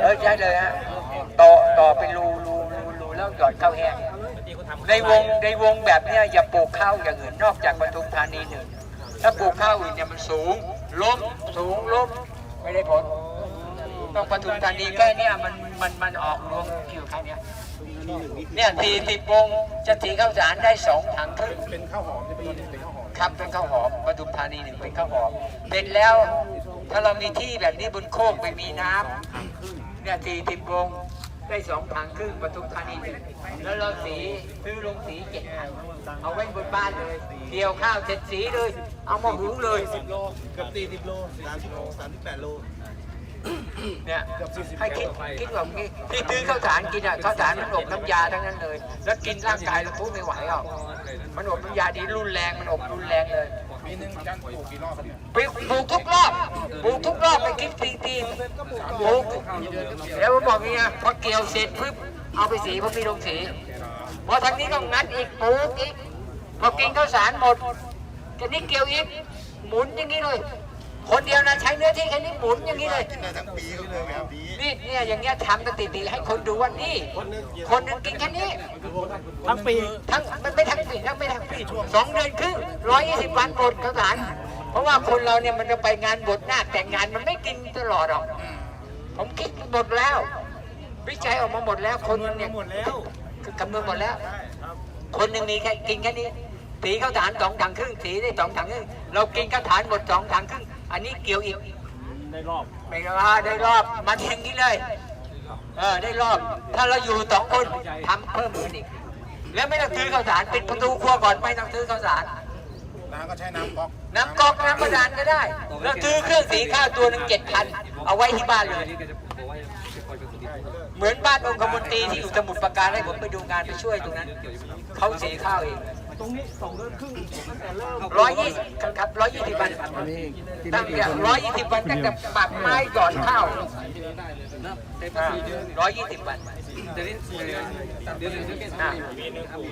เออใช่เลยฮะต่อต่อเป็นรูรูรูรูแล้วหยอดข้าวแห้งในวงในวงแบบเนี้ยอย่าปลูกข้าวอย่างอื่นนอกจากปทุมธานีหนึ่งถ้าปลูกข้าวอื่นเนี่ยมันสูงล้มสูงล้มไม่ได้ผลต้องปทุมธานีแค่เนี้ยมันมันมันออกรวงคิวแค่เนี้ยเนี่ยตีติดวงจะตีข้าวสารได้สองถังครึ่งเป็นข้าวหอมจะเป็นเป็นข้าวหอมครับเป็นข้าวหอมปทุมธานีหนึ่งเป็นข้าวหอมเป็นแล้ว ถ้าเรามีที่แบบนี้บนโคกไม่มีน้ำเนี่ยตีติดวงได้สองถังครึ่งปทุมธานีหนึ่งแล้วเราสีซื้อลงสีเจ็ดถังเอาไว้บนบ้านเลยเกี่ยวข้าวเสร็จสีเลย เอามาหุงเลยโลเกือบสี่สิบโลสามสิบโลสามสิบแปดโลเนี่ยให้คิดคิดแบบนี้ที่ซื้อข้าวสารกินอะข้าวสารมันอบน้ำยาทั้งนั้นเลย แล้วกินร่างกายเราพูดไม่ไหวหรอกมันอบน้ำยาดีรุนแรงมันอบรุนแรงเลยปีหนึงจันปลูกกี่รอบเนี่ยปลูกปลูกทุกรอบ ปลูกแล้วผมบอกนี่นะพอเกี่ยวเสร็จปุ๊บเอาไปสีผมมีโรงสีพอทางนี้ก็งัดอีกปลูกอีกพอกินข้าวสารหมดทีนี้เกี่ยวอีกหมุนอย่างนี้เลย คนเดียวนะใช้เนื้อที่แค่นี้หมุนอย่างนี้เลยกินได้ทั้งปีก็เลยแบบนี้นี่เนี่ยอย่างเงี้ยทำสถิติให้คนดูว่านี่ คนหนึ่งกินแค่นี้ ทั้งปีทั้งมันไม่ทั้งปีทั้งไม่ทั้งปีสองเดือนครึ่งร้อยยี่สิบวันบทข้าวสารเพราะว่าคนเราเนี่ยมันจะไปงานบทหน้าคแต่งงานมันไม่กินตลอดหรอก ผมคิดหมดแล้ว วิจัยออกมาหมดแล้ว คนเนี่ยหมดแล้วคือกำเนิดหมดแล้ว คนหนึ่งมีแค่กินแค่นี้สีข้าวสารสองถังครึ่งสีได้สองถังครึ่งเรากินข้าวสารหมดสองถังครึ่งอันนี้เกี่ยวอีกในรอบไม่ว่าได้รอบมาอย่างนี้เลยเออได้รอบ ถ้าเราอยู่สองคนทำเพิ่มมืออีก แล้วไม่ต้องซื้อข้าวสารปิดประตูครัวก่อนไม่ต้องซื้อข้าวสาร น้ำก็ใช้น้ำก๊อกน้ำก๊อกน้ำบาดาลก็ได้ แล้วซื้อเครื่องสีข้าวตัวหนึ่งเจ็ดพัน เอาไว้ที่บ้านเลย เหมือนบ้านองคมนตรีที่อยู่สมุทรปราการให้ผมไปดูงานไปช่วยตรงนั้น เขาเสียข้าวเองตรงนี้สองเดือนครึ่งตั้งแต่เริ่มร้อยยี่สิบครับร้อยยี่สิบวันตั้งแต่ร้อยยี่สิบวันตั้งแต่ปักไม้หยอดข้าวร้อยยี่สิบวันอ่า